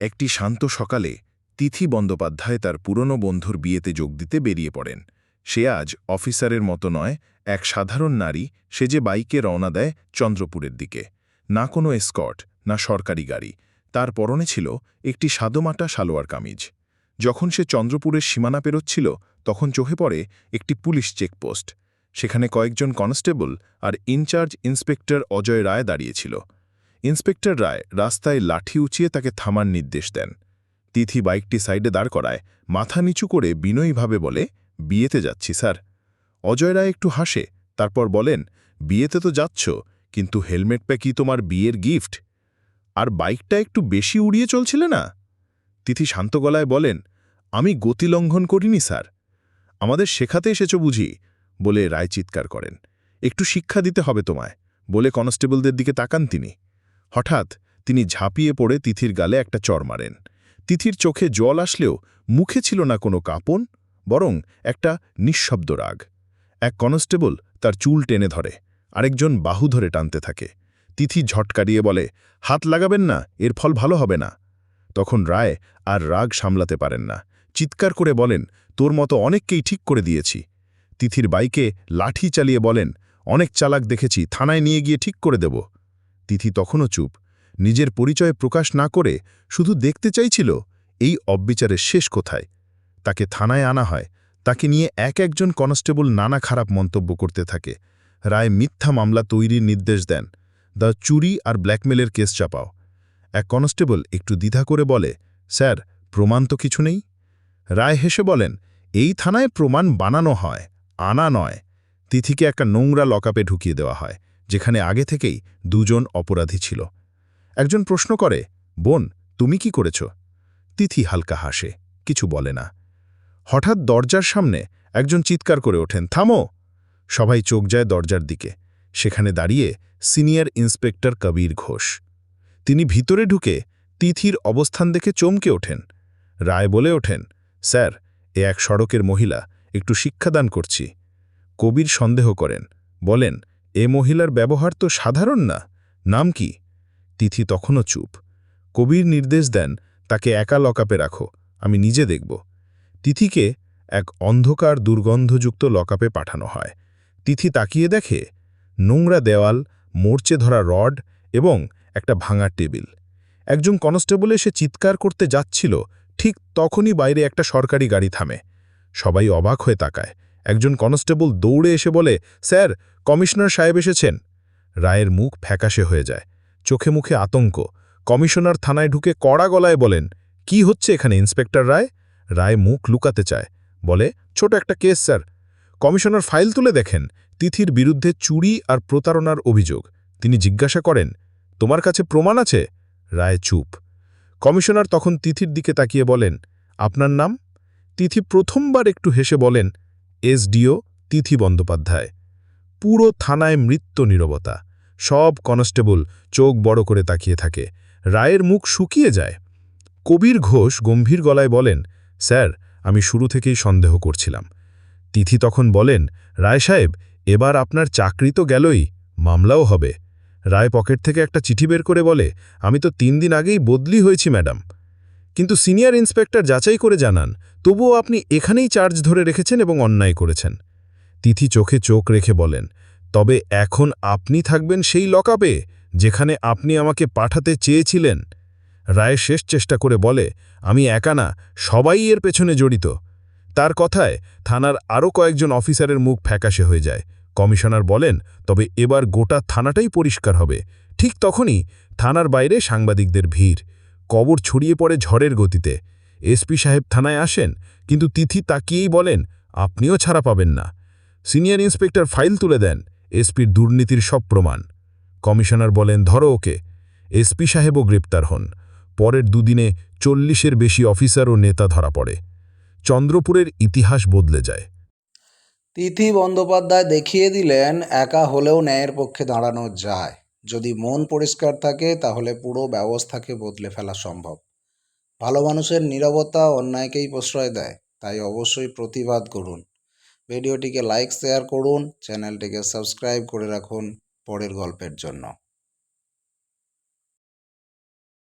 একটি শান্ত সকালে তিথি বন্দ্যোপাধ্যায় তার পুরনো বন্ধুর বিয়েতে যোগ দিতে বেরিয়ে পড়েন। সে আজ অফিসারের মতো নয়, এক সাধারণ নারী, সে যে বাইকে রওনা দেয় চন্দ্রপুরের দিকে। না কোনো এসকট না সরকারি গাড়ি। তার পরনে ছিল একটি সাদোমাটা সালোয়ার কামিজ। যখন সে চন্দ্রপুরের সীমানা পেরোচ্ছিল, তখন চোখে পড়ে একটি পুলিশ চেকপোস্ট। সেখানে কয়েকজন constable R in charge inspector Ajay Roy দাঁড়িয়েছিল ইন্সপেক্টর রায় রাস্তায় লাঠি উঁচিয়ে তাকে থামার নির্দেশ দেন। তিথি বাইকটি সাইডে দাঁড় করায় মাথা নিচু করে বিনয়ীভাবে বলে, বিয়েতে যাচ্ছি, স্যার। অজয় রায় একটু হাসে, তারপর বলেন, বিয়েতে তো যাচ্ছ, কিন্তু হেলমেটটা কি তোমার বিয়ের গিফট? আর বাইকটা একটু বেশি উড়িয়ে চলছিলে না? তিথি শান্ত গলায় বলেন, আমি গতি লঙ্ঘন করিনি, স্যার। আমাদের শেখাতে এসেছ বুঝি? বলে রায় চিৎকার করেন। একটু শিক্ষা দিতে হবে তোমায়, বলে কনস্টেবলদের দিকে তাকান তিনি। হঠাৎ তিনি ঝাঁপিয়ে পড়ে তিথির গালে একটা চর মারেন। তিথির চোখে জল আসলেও মুখে ছিল না কোনো কাঁপন, বরং একটা নিঃশব্দ রাগ। এক কনস্টেবল তার চুল টেনে ধরে, আরেকজন বাহু ধরে টানতে থাকে। তিথি ঝটকারিয়ে বলে, হাত লাগাবেন না, এর ফল ভালো হবে না। তখন রায় আর রাগ সামলাতে পারেন না। চিৎকার করে বলেন, তোর মতো অনেককেই ঠিক করে দিয়েছি। তিথির বাইকে লাঠি চালিয়ে বলেন, অনেক চালাক দেখেছি, থানায় নিয়ে গিয়ে ঠিক করে দেব। তিথি তখনও চুপ। নিজের পরিচয় প্রকাশ না করে শুধু দেখতে চাইছিল, এই অব্বিচারের শেষ কোথায়? তাকে থানায় আনা হয়। তাকে নিয়ে এক একজন কনস্টেবল নানা খারাপ মন্তব্য করতে থাকে। রায় মিথ্যা মামলা তৈরির নির্দেশ দেন। দ্য চুরি আর ব্ল্যাকমেলের কেস চাপাও। এক কনস্টেবল একটু দ্বিধা করে বলে, স্যার, প্রমাণ তো কিছু নেই? রায় হেসে বলেন, এই থানায় প্রমাণ বানানো হয়, আনা নয়। তিথিকে একটা নোংরা লকআপে ঢুকিয়ে দেওয়া হয়। যেখানে আগে থেকেই দুজন অপরাধী ছিল। একজন প্রশ্ন করে, বোন, তুমি কি করেছ? তিথি হালকা হাসে, কিছু বলে না। হঠাৎ দরজার সামনে একজন চিৎকার করে ওঠেন, থামো! সবাই চোখ যায় দরজার দিকে। সেখানে দাঁড়িয়ে সিনিয়র ইন্সপেক্টর কবির ঘোষ। তিনি ভিতরে ঢুকে তিথির অবস্থান দেখে চমকে ওঠেন। রায় বলে ওঠেন, স্যার, এ এক সড়কের মহিলা, একটু শিক্ষাদান করছি। কবির সন্দেহ করেন, বলেন এ মহিলার ব্যবহার তো সাধারণ না। নাম কি? তিথি তখনও চুপ। কবির নির্দেশ দেন, তাকে একা লকআপে রাখো, আমি নিজে দেখব। তিথিকে এক অন্ধকার দুর্গন্ধযুক্ত লকআপে পাঠানো হয়। তিথি তাকিয়ে দেখে, নোংরা দেওয়াল, মোর্চে ধরা রড এবং একটা ভাঙা টেবিল। একজন কনস্টেবল এসে চিৎকার করতে যাচ্ছিল, ঠিক তখনই বাইরে একটা সরকারি গাড়ি থামে। সবাই অবাক হয়ে তাকায়। একজন কনস্টেবল দৌড়ে এসে বলে, স্যার, কমিশনার সাহেব এসেছেন। রায়ের মুখ ফ্যাকাশে হয়ে যায়, চোখে মুখে আতঙ্ক। কমিশনার থানায় ঢুকে কড়া গলায় বলেন, কি হচ্ছে এখানে, ইন্সপেক্টর রায়? রায় মুখ লুকাতে চায়, বলে, ছোট একটা কেস, স্যার। কমিশনার ফাইল তুলে দেখেন, তিথির বিরুদ্ধে চুরি আর প্রতারণার অভিযোগ। তিনি জিজ্ঞাসা করেন, তোমার কাছে প্রমাণ আছে? রায় চুপ। কমিশনার তখন তিথির দিকে তাকিয়ে বলেন, আপনার নাম? তিথি প্রথমবার একটু হেসে বলেন এসডিও তিথি বন্দ্যোপাধ্যায়। পুরো থানায় মৃত্যু নীরবতা। সব কনস্টেবল চোখ বড় করে তাকিয়ে থাকে। রায়ের মুখ শুকিয়ে যায়। কবির ঘোষ গম্ভীর গলায় বলেন, স্যার, আমি শুরু থেকেই সন্দেহ করছিলাম। তিথি তখন বলেন, রায় সাহেব, এবার আপনার চাকরি তো গেলই, মামলাও হবে। রায় পকেট থেকে একটা চিঠি বের করে বলে, আমি তো তিন দিন আগেই বদলি হয়েছি, ম্যাডাম। কিন্তু সিনিয়র ইন্সপেক্টর যাচাই করে জানান তবুও আপনি এখানেই চার্জ ধরে রেখেছেন এবং অন্যায় করেছেন। তিথি চোখে চোখ রেখে বলেন, তবে এখন আপনি থাকবেন সেই লকআপে যেখানে আপনি আমাকে পাঠাতে চেয়েছিলেন। রায় শেষ চেষ্টা করে বলে, আমি একা না, সবাই এর পেছনে জড়িত। তার কথায় থানার আরও কয়েকজন অফিসারের মুখ ফ্যাকাশে হয়ে যায়। কমিশনার বলেন, তবে এবার গোটা থানাটাই পরিষ্কার হবে। ঠিক তখনই থানার বাইরে সাংবাদিকদের ভিড়। কবর ছড়িয়ে পড়ে ঝড়ের গতিতে। এসপি সাহেব থানায় আসেন, কিন্তু তিথি তাকিয়েই বলেন, আপনিও ছাড়া পাবেন না। সিনিয়র ইন্সপেক্টর ফাইল তুলে দেন, এসপির দুর্নীতির সব প্রমাণ। কমিশনার বলেন, ধরো ওকে। এসপি সাহেবও গ্রেপ্তার হন। পরের দুদিনে চল্লিশের বেশি অফিসার ও নেতা ধরা পড়ে। চন্দ্রপুরের ইতিহাস বদলে যায়। তিথি বন্দ্যোপাধ্যায় দেখিয়ে দিলেন, একা হলেও ন্যায়ের পক্ষে দাঁড়ানো যায়। যদি মন পরিষ্কার থাকে, তাহলে পুরো ব্যবস্থাকে বদলে ফেলা সম্ভব। ভালো মানুষের নিরবতা অন্যায়কেই প্রশ্রয় দেয়, তাই অবশ্যই প্রতিবাদ করুন। ভিডিওটিকে লাইক শেয়ার করুন চ্যানেলটিকে সাবস্ক্রাইব করে রাখুন পরের গল্পের জন্য।